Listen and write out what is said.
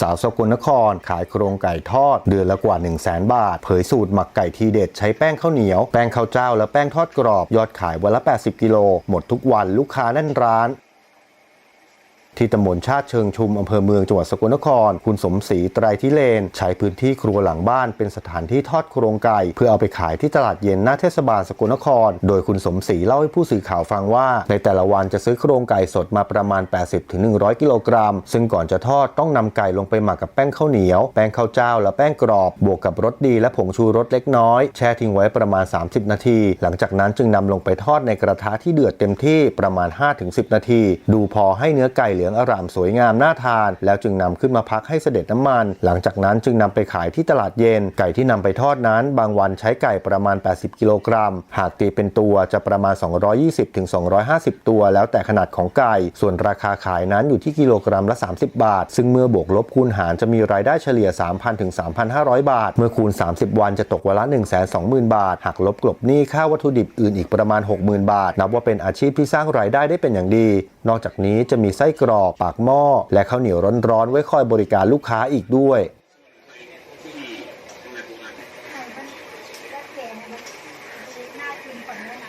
สาวสกลนคร ขายโครงไก่ทอด เดือนละกว่า 1 0 0 0 0แบาท เผยสูตรหมักไก่ทีเด็ด ใช้แป้งข้าวเหนียว แป้งข้าวเจ้าและแป้งทอดกรอบ ยอดขายวันละ 80 กิโล หมดทุกวันลูกค้าแน่นร้าน ที่ตำบลชาติเชิงชุมอำเภอเมืองจังหวัดสกลนคร คุณสมศรีไตรทิเลน ใช้พื้นที่ครัวหลังบ้านเป็นสถานที่ทอดโครงไก่ เพื่อเอาไปขายที่ตลาดเย็นหน้าเทศบาลสกลนคร โดยคุณสมศรีเล่าให้ผู้สื่อข่าวฟังว่า ในแต่ละวันจะซื้อโครงไก่สดมาประมาณ 80-100 กิโลกรัม ซึ่งก่อนจะทอดต้องนำไก่ลงไปหมักกับแป้งข้าวเหนียว แป้งข้าวเจ้า และแป้งกรอบ บวกกับรสดีและผงชูรสเล็กน้อย แช่ทิ้งไว้ประมาณ 30 นาที หลังจากนั้นจึงนำลงไปทอดในกระทะที่เดือดเต็มที่ประมาณ 5-10 นาที ดูพอให้เนื้อไก่เหลืองอร่ามสวยงามน่าทาน แล้วจึงนำขึ้นมาพักให้เสด็จน้ำมัน หลังจากนั้นจึงนำไปขายที่ตลาดเย็น ไก่ที่นำไปทอดนั้น บางวันใช้ไก่ประมาณ 80 กิโลกรัม หากตีเป็นตัวจะประมาณ 220-250 ตัว แล้วแต่ขนาดของไก่ ส่วนราคาขายนั้นอยู่ที่กิโลกรัมละ 30 บาท ซึ่งเมื่อบวกลบคูณหารจะมีรายได้เฉลี่ย 3,000-3,500 บาท เมื่อคูณ 30 วันจะตกวันละ 120,000 บาทหักลบกลบหนี้ค่าวัตถุดิบอื่นอีกประมาณ 60,000 บาท นับว่าเป็นอาชีพที่สร้างรายได้ได้เป็นอย่างดี นอกจากนี้จะมีไส้กรอกปากหม้อ และข้าวเหนียวร้อนๆไว้คอยบริการลูกค้าอีกด้วย น่ากินกว่าเนื้น้